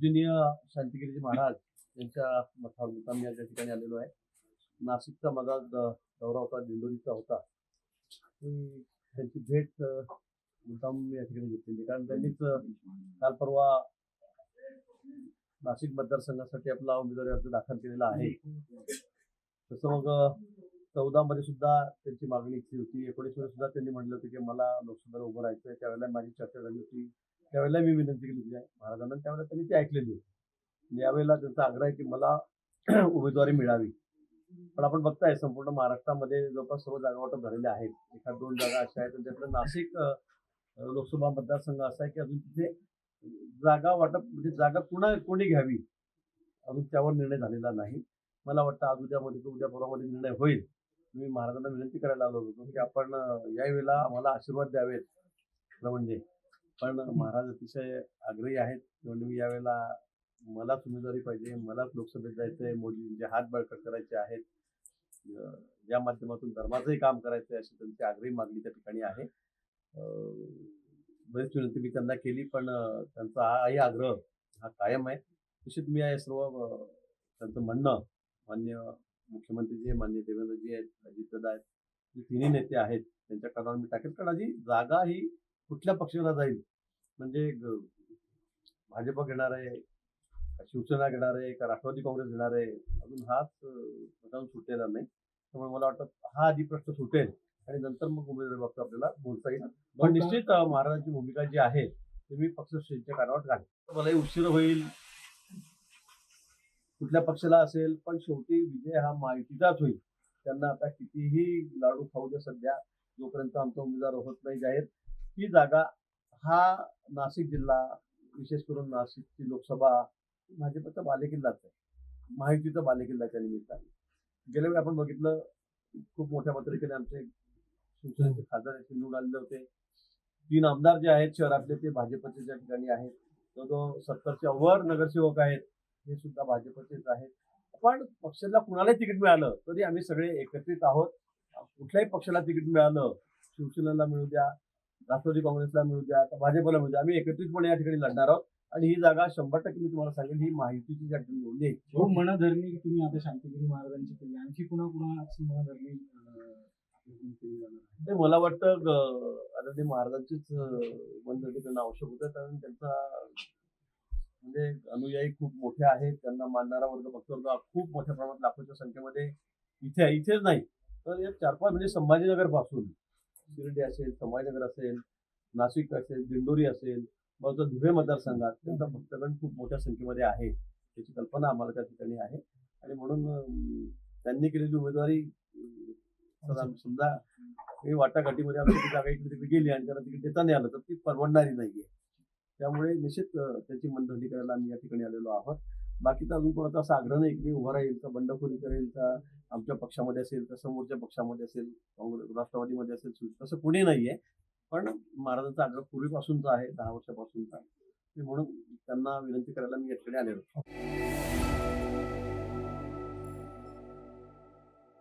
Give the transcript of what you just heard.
पूजनीय शांतिगिरीजी महाराज यांच्या मठावर मुक्कामी या ठिकाणी आलेलो आहे. नाशिकचा माझा द- दौरा होता दिंडोरीचा होता. त्यांची भेट मुद्दाम मी या ठिकाणी घेतलेली कारण त्यांनीच काल परवा नाशिक मतदारसंघासाठी आपला उमेदवारी अर्ज दाखल केलेला आहे. तसं मग चौदा मध्ये सुद्धा त्यांची मागणी इथली होती. एकोणीसमध्ये सुद्धा त्यांनी म्हटलं होतं की मला लोकसभेला उभं राहायचं त्यावेळेला माझी चर्चा झाली होती. त्यावेळेला मी विनंती केली होती महाराजांना त्यावेळेला त्यांनी ती ऐकलेली होती. आणि यावेळेला त्यांचा आग्रह आहे की मला उमेदवारी मिळावी. पण आपण बघताय संपूर्ण महाराष्ट्रामध्ये जवळपास सर्व जागा वाटप झालेल्या आहेत. एखाद दोन जागा अशा आहेत त्यातलं नाशिक लोकसभा मतदारसंघ असा आहे की अजून तिथे जागा वाटप म्हणजे जागा कुणा कोणी घ्यावी? अजून त्यावर निर्णय झालेला नाही. मला वाटतं आज उद्यामध्ये तो उद्या परवामध्ये निर्णय होईल. मी महाराजांना विनंती करायला आलो होतो की आपण यावेळेला आम्हाला आशीर्वाद द्यावेत. म्हणजे पण महाराज अतिशय आग्रही आहेत. म्हणजे मी यावेळेला मलाच उमेदवारी पाहिजे मलाच लोकसभेत जायचंय मोदींचे हात बळकट करायचे आहेत या माध्यमातून धर्माचंही काम करायचं आहे अशी त्यांची आग्रही मागणी त्या ठिकाणी आहे. बरीच विनंती मी त्यांना केली पण त्यांचा हाही आग्रह हा कायम आहे. निश्चित मी या सर्व त्यांचं म्हणणं मान्य मुख्यमंत्रीजी आहे, मान्य देवेंद्रजी आहेत अजितदादा आहेत जे तिन्ही नेते आहेत त्यांच्या कानावर मी टाकेल. कारण आधी जागा ही कुठल्या पक्षाला जाईल म्हणजे भाजप घेणार आहे शिवसेना घेणार आहे का राष्ट्रवादी काँग्रेस घेणार आहे अजून हाच प्रश्न सुटलेला नाही. त्यामुळे मला वाटतं हा आधी प्रश्न सुटेल आणि नंतर मग उमेदवारी आपल्याला बोलता येईल. पण निश्चित अं, महाराजांची भूमिका जी आहे ती मी पक्षश्रेष्ठीच्या कानावर घालेल मलाही उशीर होईल. कुठल्या पक्षाला असेल पण शेवटी विजय हा माहितीचाच होईल. त्यांना आता कितीही लाडू खाऊ दे सध्या जोपर्यंत आमचा उमेदवार होत नाही जाहीर ही जागा हा नाशिक जिल्हा विशेष करून नाशिकची लोकसभा भाजपचा बालेकिल्लाच आहे. माहितीचा बालेकिल्ला त्या निमित्ताने. गेल्या वेळी आपण बघितलं खूप मोठ्या पत्रिकेने आमचे शिवसेनेचे खासदार निवडून आलेले होते. तीन आमदार जे आहेत शहरातले ते भाजपचे ज्या ठिकाणी आहेत. तो जो सत्तरच्या वर नगरसेवक आहेत हे सुद्धा भाजपचेच आहेत. पण पक्षाला कुणालाही तिकीट मिळालं तरी आम्ही सगळे एकत्रित आहोत. कुठल्याही पक्षाला तिकीट मिळालं शिवसेनेला मिळू द्या राष्ट्रवादी काँग्रेसला मिळू द्या भाजपला मिळू द्या आम्ही एकत्रितपणे या ठिकाणी लढणार आहोत आणि ही जागा शंभर टक्के मी तुम्हाला सांगेन ही माहितीची ज्या ठिकाणी निवडली आहे. हो मनधरणी तुम्ही आता शांतिगिरी महाराजांची केली आणखी पुन्हा पुन्हा मनधरणी. ते मला वाटतं ग- आदरणीय महाराजांचीच बंधनी करणं आवश्यक होतं कारण त्यांचा म्हणजे अनुयायी खूप मोठे आहेत त्यांना मानणारा वर्ग भक्तवर्ग खूप मोठ्या प्रमाणात लाखोच्या संख्येमध्ये इथे आहे इथेच नाही तर या चार पाच म्हणजे संभाजीनगरपासून शिर्डी असेल संभाजीनगर असेल नाशिक असेल दिंडोरी असेल मग जो धुळे मतदारसंघात त्यांचा भक्तगण खूप मोठ्या संख्येमध्ये आहे त्याची कल्पना आम्हाला त्या ठिकाणी आहे. आणि म्हणून त्यांनी केलेली उमेदवारी समजा मी वाटाघाटीमध्ये आमची जागा इकडे तिकडे गेली आणि त्याला तिकडे देता नाही आलं तर ती परवडणारी नाहीये. त्यामुळे निश्चित त्याची मनधरणी करायला आम्ही या ठिकाणी आलेलो आहोत. बाकीचा अजून कोणाचा असा आग्रह नाही की उभा राहील का बंडखोरी करेल का आमच्या पक्षामध्ये असेल का समोरच्या पक्षामध्ये असेल काँग्रेस राष्ट्रवादीमध्ये असेल तसं कुणी नाहीये. पण महाराजांचा आग्रह पूर्वीपासूनचा आहे दहा वर्षापासूनचा ते म्हणून त्यांना विनंती करायला मी याकडे आलेलो